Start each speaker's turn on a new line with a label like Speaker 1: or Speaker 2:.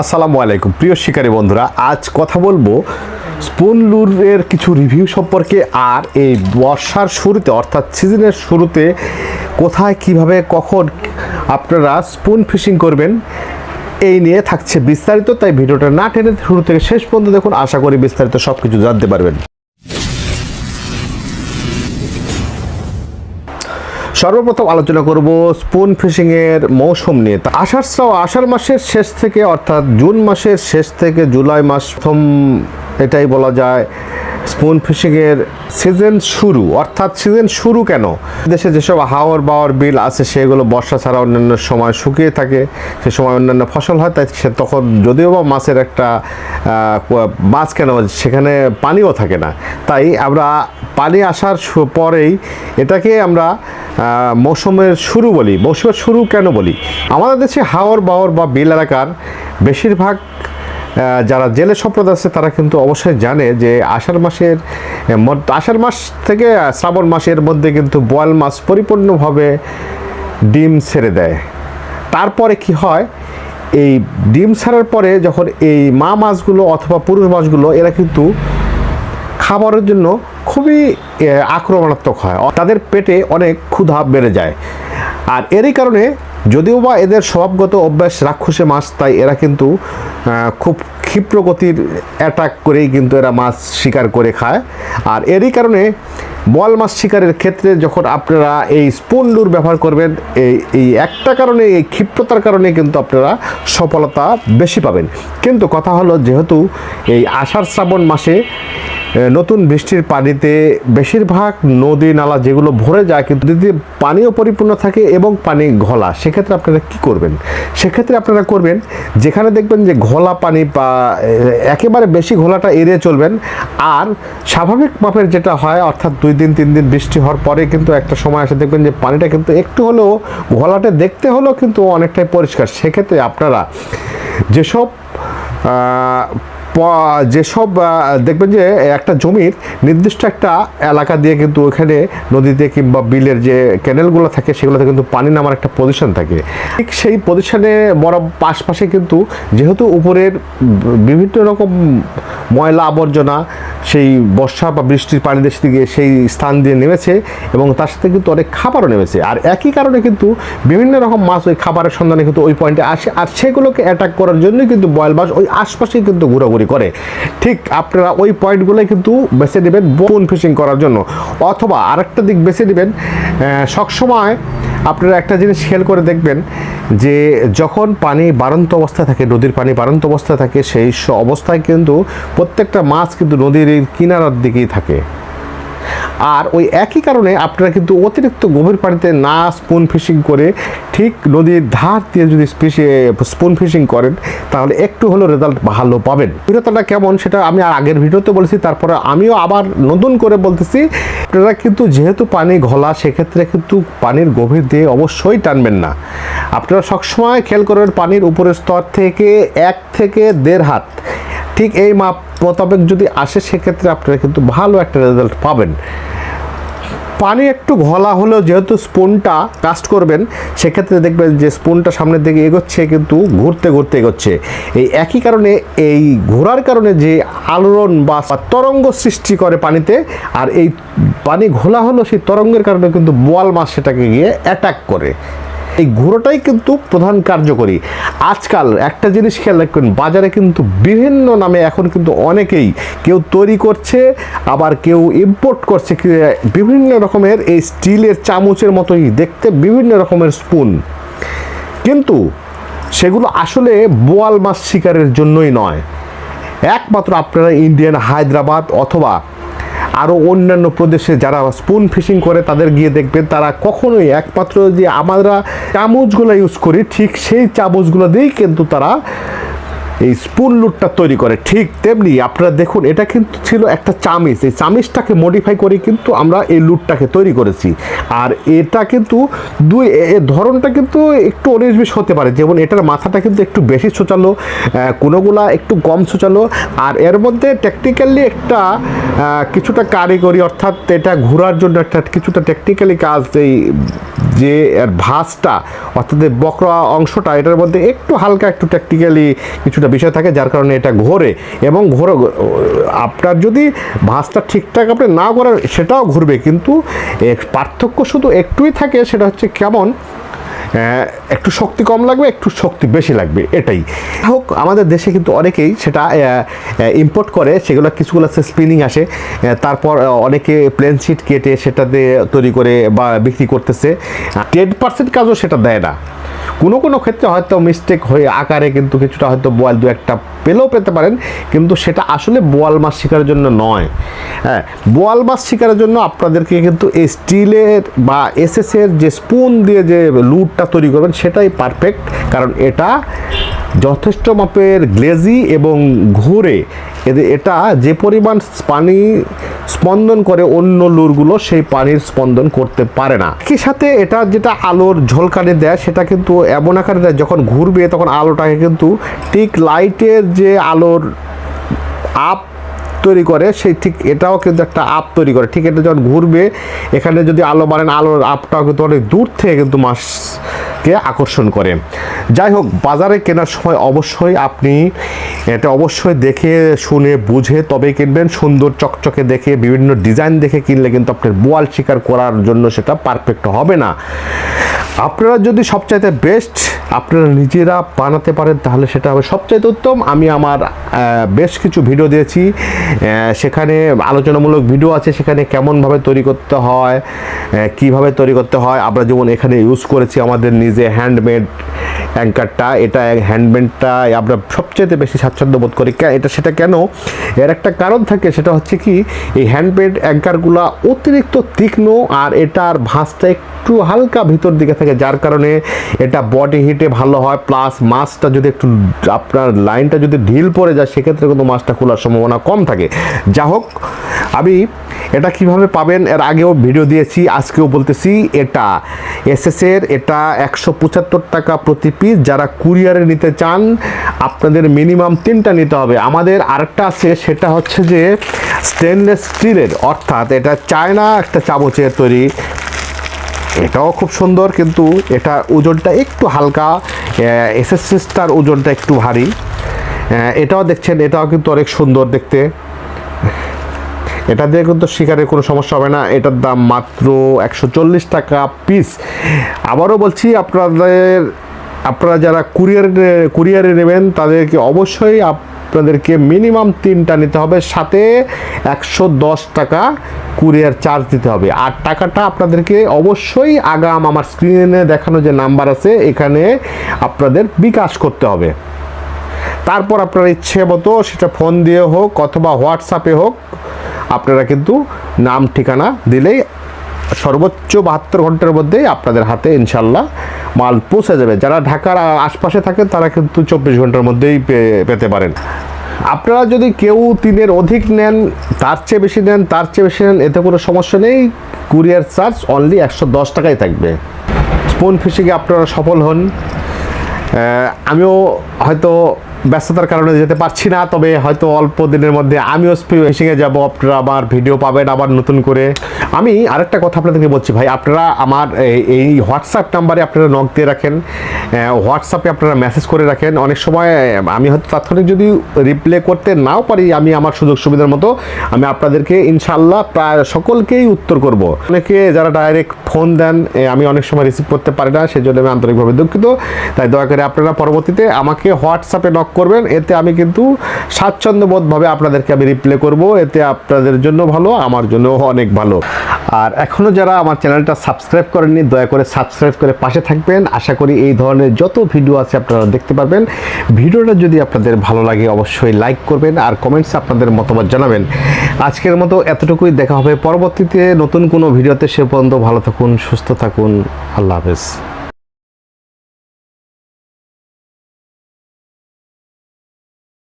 Speaker 1: আসসালামু আলাইকুম। প্রিয় শিকারী বন্ধুরা, আজ কথা বলব স্পুন লুরের কিছু রিভিউ সম্পর্কে আর এই বর্ষার শুরুতে, অর্থাৎ সিজনের শুরুতে কোথায়, কীভাবে, কখন আপনারা স্পুন ফিশিং করবেন, এই নিয়ে থাকছে বিস্তারিত, তাই ভিডিওটা না টেনে শুরু থেকে শেষ পর্যন্ত দেখুন। আশা করি বিস্তারিত সব কিছু জানতে পারবেন। সর্বপ্রথম আলোচনা করব স্পুন ফিশিং এর মৌসুম নিয়ে। তা আষাঢ় আষাঢ় মাসের শেষ থেকে, অর্থাৎ জুন মাসের শেষ থেকে জুলাই মাস প্রথম এটাই বলা যায় স্পুন ফিশিং এর সিজন শুরু। অর্থাৎ সিজন শুরু কেন? দেশে যেসব হাওয়ার বাওয়ার বিল আছে, সেগুলো বর্ষা ছাড়া অন্যান্য সময় শুকিয়ে থাকে, সে সময় অন্যান্য ফসল হয়, তাই সে তখন যদিও বা মাছের একটা মাছ কেন, সেখানে পানিও থাকে না। তাই আমরা পানি আসার পরেই এটাকে আমরা মৌসুমের শুরু বলি, মৌসুমের শুরু কেন বলি? আমাদের দেশে হাওর বাওর বা বিল এলাকার বেশিরভাগ যারা জেলে সম্প্রদায় আছে, তারা কিন্তু অবশ্যই জানে যে আষাঢ় মাসের আষাঢ় মাস থেকে শ্রাবণ মাসের মধ্যে কিন্তু বোয়াল মাছ পরিপূর্ণভাবে ডিম ছেড়ে দেয়। তারপরে কি হয়? এই ডিম ছাড়ার পরে যখন এই মা মাছগুলো অথবা পুরুষ মাছগুলো, এরা কিন্তু খাবারের জন্য খুবই আক্রমণাত্মক হয়। তাদের পেটে অনেক ক্ষুধা বেড়ে যায়। আর এরই কারণে যদিও বা এদের স্বভাবগত অভ্যাস রাক্ষসে মাছ, তাই এরা কিন্তু খুব ক্ষিপ্র গতির অ্যাটাক করেই কিন্তু এরা মাছ শিকার করে খায়। আর এরই কারণে বল মাছ শিকারের ক্ষেত্রে যখন আপনারা এই স্পুন লুর ব্যবহার করবেন, এই এই একটা কারণে, এই ক্ষিপ্রতার কারণে কিন্তু আপনারা সফলতা বেশি পাবেন। কিন্তু কথা হলো, যেহেতু এই আষাঢ় শ্রাবণ মাসে নতুন বৃষ্টির পানিতে বেশিরভাগ নদী, নালা যেগুলো ভরে যায় কিন্তু যদি পানিও পরিপূর্ণ থাকে এবং পানি ঘোলা। সেক্ষেত্রে আপনারা কি করবেন? সেক্ষেত্রে আপনারা করবেন, যেখানে দেখবেন যে ঘোলা পানি বা একেবারে বেশি ঘোলাটা এড়িয়ে চলবেন। আর স্বাভাবিক মাপের যেটা হয়, অর্থাৎ দুই দিন, তিন দিন বৃষ্টি হওয়ার পরে কিন্তু একটা সময় আসে, দেখবেন যে পানিটা কিন্তু একটু হলেও ঘোলাটে দেখতে হলেও কিন্তু অনেকটাই পরিষ্কার। সেক্ষেত্রে আপনারা যেসব যেসব দেখবেন যে একটা জমির নির্দিষ্ট একটা এলাকা দিয়ে কিন্তু ওখানে নদীতে কিংবা বিলের যে ক্যানেলগুলো থাকে, সেগুলোতে কিন্তু পানি নামার একটা পজিশন থাকে। ঠিক সেই পজিশনে বড় পাশপাশে কিন্তু যেহেতু উপরের বিভিন্ন রকম ময়লা আবর্জনা, সেই বর্ষা বা বৃষ্টির পানি দেশ থেকে সেই স্থান দিয়ে নেমেছে এবং তার সাথে কিন্তু অনেক খাবারও নেমেছে। আর একই কারণে কিন্তু বিভিন্ন রকম মাছ ওই খাবারের সন্ধানে কিন্তু ওই পয়েন্টে আসে। আর সেগুলোকে অ্যাটাক করার জন্যই কিন্তু বয়েল মাছ ওই আশপাশেই কিন্তু ঘোরাঘুরি করে। ঠিক আপনারা ওই পয়েন্টগুলোই কিন্তু বেছে নেবেন বোন ফিশিং করার জন্য। অথবা আরেকটা দিক বেছে নেবেন সবসময় আপনারা একটা জিনিস খেয়াল করে দেখবেন যে যখন পানি বাড়ন্ত অবস্থায় থাকে, নদীর পানি বাড়ন্ত অবস্থায় থাকে, সেই অবস্থায় কিন্তু প্রত্যেকটা মাছ কিন্তু নদীর কিনারার দিকেই থাকে। আর ওই একই কারণে আপনারা কিন্তু অতিরিক্ত গভীর পানিতে না স্পুন ফিশিং করে ঠিক নদীর ধার দিয়ে যদি স্পুন ফিশিং করেন, তাহলে একটু হলেও রেজাল্ট ভালো পাবেন। ভিডিওটা কেমন সেটা আমি আর আগের ভিডিওতে বলেছি, তারপরে আমিও আবার নতুন করে বলতেছি। আপনারা কিন্তু যেহেতু পানি ঘোলা, সেক্ষেত্রে কিন্তু পানির গভীর দিয়ে অবশ্যই টানবেন না। আপনারা সবসময় খেয়াল করবেন পানির উপরের স্তর থেকে এক থেকে দেড় হাত। ঠিক এই মাপ মোতাবেক যদি আসে, সেক্ষেত্রে আপনারা কিন্তু ভালো একটা রেজাল্ট পাবেন। পানি একটু ঘোলা হলেও যেহেতু স্পুনটা কাস্ট করবেন, সেক্ষেত্রে দেখবেন যে স্পুনটা সামনের দিকে এগোচ্ছে, কিন্তু ঘুরতে ঘুরতে এগোচ্ছে। এই একই কারণে, এই ঘোরার কারণে যে আলোড়ন বা তরঙ্গ সৃষ্টি করে পানিতে, আর এই পানি ঘোলা হলো সেই তরঙ্গের কারণে কিন্তু বোয়াল মাছ সেটাকে গিয়ে অ্যাটাক করে। এই ঘুরোটাই কিন্তু প্রধান কার্যকরী। আজকাল একটা জিনিস খেয়াল রাখবেন, বাজারে কিন্তু বিভিন্ন নামে এখন কিন্তু অনেকেই কেউ তৈরি করছে, আবার কেউ ইম্পোর্ট করছে বিভিন্ন রকমের এই স্টিলের চামচের মতোই দেখতে বিভিন্ন রকমের স্পুন কিন্তু সেগুলো আসলে বোয়াল মাছ শিকারের জন্যই নয়। একমাত্র আপনারা ইন্ডিয়ান হায়দ্রাবাদ অথবা আরও অন্যান্য প্রদেশে যারা স্পুন ফিশিং করে, তাদের গিয়ে দেখবেন তারা কখনোই একমাত্র যে আমরা চামচগুলো ইউজ করি, ঠিক সেই চামচগুলো দিয়েই কিন্তু তারা এই স্পুন লুটটা তৈরি করে। ঠিক তেমনি আপনারা দেখুন এটা কিন্তু ছিল একটা চামিচ। এই চামিচটাকে মডিফাই করে কিন্তু আমরা এই লুটটাকে তৈরি করেছি। আর এটা কিন্তু দুই ধরনটা কিন্তু একটু অনেক বিশ হতে পারে। যেমন এটার মাথাটা কিন্তু একটু বেশি আহ, কোনোগুলা একটু কম ছোচালো আর এর মধ্যে টেকনিক্যালি একটা কিছুটা কারিগরি অর্থাৎ এটা ঘোরার জন্য একটা কিছুটা টেকনিক্যালি কাজ এই যে এর ভাঁজটা অর্থাৎ বকরা অংশটা এটার মধ্যে একটু হালকা একটু টেকনিক্যালি কিছু কিছুটা বিষয় থাকে, যার কারণে এটা ঘোরে এবং ঘোরে, আপনার যদি ভাঁজটা ঠিকঠাক আপনি না করেন সেটাও ঘুরবে, কিন্তু পার্থক্য শুধু একটুই থাকে, সেটা হচ্ছে কেমন একটু শক্তি কম লাগবে, একটু শক্তি বেশি লাগবে, এটাই। হোক, আমাদের দেশে কিন্তু অনেকেই সেটা ইম্পোর্ট করে, সেগুলো কিছুগুলো স্পিনিং আসে তারপর অনেকে প্লেন শিট কেটে সেটা দিয়ে তৈরি করে বা বিক্রি করতেছে। টেন পার্সেন্ট কাজও সেটা দেয় না। কোনো কোনো ক্ষেত্রে হয়তো মিস্টেক হয়ে আকারে কিন্তু কিছুটা হয়তো বোয়াল দু একটা পেলেও পেতে পারেন, কিন্তু সেটা আসলে বোয়াল মাছ শিকারের জন্য নয়। হ্যাঁ বোয়াল মাছ শিকারের জন্য আপনাদেরকে কিন্তু এই স্টিলের বা এসএসের যে স্পুন দিয়ে যে লুটটা তৈরি করবেন, সেটাই পারফেক্ট কারণ এটা যথেষ্ট মাপের গ্লেজি এবং ঘুরে। এটা যে পরিমাণ পানি স্পন্দন করে অন্য লুরগুলো সেই পানির স্পন্দন করতে পারে না। একই সাথে এটা যেটা আলোর ঝলকানি দেয়, সেটা কিন্তু এমন আকারে দেয় যখন ঘুরবে তখন আলোটাকে কিন্তু ঠিক লাইটের যে আলোর আপ তৈরি করে, সেই ঠিক এটাও কিন্তু একটা আপ তৈরি করে। ঠিক এটা যখন ঘুরবে, এখানে যদি আলো মারেন আলোর আপটাও কিন্তু অনেক দূর থেকে কিন্তু মাছকে আকর্ষণ করে। যাই হোক, বাজারে কেনার সময় অবশ্যই আপনি এটা অবশ্যই দেখে, শুনে, বুঝে তবে কিনবেন। সুন্দর চকচকে দেখে, বিভিন্ন ডিজাইন দেখে কিনলে কিন্তু আপনার বোয়াল শিকার করার জন্য সেটা পারফেক্ট হবে না। আপনারা যদি সবচাইতে বেস্ট আপনারা নিজেরা বানাতে পারেন, তাহলে সেটা হবে সবচাইতে উত্তম। আমি আমার বেশ কিছু ভিডিও দিয়েছি। সেখানে আলোচনামূলক ভিডিও আছে, সেখানে কেমনভাবে তৈরি করতে হয় কীভাবে তৈরি করতে হয়। আমরা যেমন এখানে ইউজ করেছি আমাদের নিজে হ্যান্ডমেড অ্যাঙ্কারটা এটা হ্যান্ডমেডটা আমরা সবচেয়ে বেশি স্বাচ্ছন্দ্য বোধ করি। এটা সেটা কেন? এর একটা কারণ থাকে, সেটা হচ্ছে কি, এই হ্যান্ডমেড অ্যাঙ্কারগুলো অতিরিক্ত তীক্ষ্ণ আর এটার ভাঁজটা একটু হালকা ভিতর দিকে থাকে, যার কারণে এটা বডি হিটে ভালো হয় প্লাস মাছটা যদি একটু আপনার লাইনটা যদি ঢিল পড়ে যায়, সেক্ষেত্রে কিন্তু মাছটা খোলার সম্ভাবনা কম থাকে। যা হোক, আমি এটা কীভাবে পাবেন এর আগেও ভিডিও দিয়েছি, আজকেও বলতেছি, এটা এসএসের এটা একশো পঁচাত্তর টাকা প্রতি পিস যারা কুরিয়ারে নিতে চান, আপনাদের মিনিমাম তিনটা নিতে হবে। আমাদের আরেকটা আছে, সেটা হচ্ছে যে স্টেনলেস স্টিলের অর্থাৎ এটা চায়না একটা চামচের তৈরি। এটাও খুব সুন্দর, কিন্তু এটা ওজনটা একটু হালকা এসএসএসটার ওজনটা একটু ভারী। এটাও দেখছেন, এটাও কিন্তু অনেক সুন্দর দেখতে। এটা দিয়ে কিন্তু শিকারের কোনো সমস্যা হবে না। এটার দাম মাত্র একশো চল্লিশ টাকা পিস আবারও বলছি, আপনাদের আপনারা যারা কুরিয়ার কুরিয়ারে নেবেন তাদেরকে অবশ্যই আপনাদেরকে মিনিমাম তিনটা নিতে হবে, সাথে একশো দশ টাকা কুরিয়ার চার্জ দিতে হবে। আর টাকাটা আপনাদেরকে অবশ্যই আগাম আমার স্ক্রিনে দেখানো যে নাম্বার আছে, এখানে আপনাদের বিকাশ করতে হবে। তারপর আপনার ইচ্ছে মতো সেটা ফোন দিয়ে হোক অথবা হোয়াটসঅ্যাপে হোক, আপনারা কিন্তু নাম ঠিকানা দিলেই সর্বোচ্চ বাহাত্তর ঘণ্টার মধ্যেই আপনাদের হাতে ইনশাল্লাহ মাল পৌঁছে যাবে। যারা ঢাকার আশপাশে থাকেন তারা কিন্তু চব্বিশ ঘণ্টার মধ্যেই পেতে পারেন। আপনারা যদি কেউ তিনের অধিক নেন, তার চেয়ে বেশি নেন, তার চেয়ে বেশি নেন, এতে কোনো সমস্যা নেই। কুরিয়ার চার্জ অনলি একশো দশ টাকাই থাকবে। স্পুন ফিশিংয়ে আপনারা সফল হন। আমিও হয়তো ব্যস্ততার কারণে যেতে পারছি না, তবে হয়তো অল্প দিনের মধ্যে আমিও ফিশিংয়ে যাব। আপনারা আমার ভিডিও পাবেন, আবার নতুন করে। আমি আরেকটা কথা আপনাদেরকে বলছি ভাই, আপনারা আমার এই- হোয়াটসঅ্যাপ নাম্বারে আপনারা নক দিয়ে রাখেন হোয়াটসঅ্যাপে আপনারা মেসেজ করে রাখেন। অনেক সময় আমি হয়তো তাৎক্ষণিক যদি রিপ্লে করতে নাও পারি, আমি আমার সুযোগ সুবিধার মতো, আমি আপনাদেরকে ইনশাল্লাহ প্রায় সকলকেই উত্তর করব। অনেকে যারা ডাইরেক্ট ফোন দেন আমি অনেক সময় রিসিভ করতে পারি না, সেজন্য আমি আন্তরিকভাবে দুঃখিত। তাই দয়া করে আপনারা পরবর্তীতে আমাকে হোয়াটসঅ্যাপে নক করবেন। এতে আমি কিন্তু স্বাচ্ছন্দ্যবোধভাবে আপনাদেরকে আমি রিপ্লে করব। এতে আপনাদের জন্য ভালো, আমার জন্য অনেক ভালো। আর এখনও যারা আমার চ্যানেলটা সাবস্ক্রাইব করেননি, দয়া করে সাবস্ক্রাইব করে পাশে থাকবেন। আশা করি এই ধরনের যত ভিডিও আছে আপনারা দেখতে পারবেন। ভিডিওটা যদি আপনাদের ভালো লাগে, অবশ্যই লাইক করবেন আর কমেন্টসে আপনাদের মতামত জানাবেন। আজকের মতো এতটুকুই, দেখা হবে পরবর্তীতে নতুন কোনো ভিডিওতে সে পর্যন্ত ভালো থাকুন, সুস্থ থাকুন। আল্লাহ হাফেজ।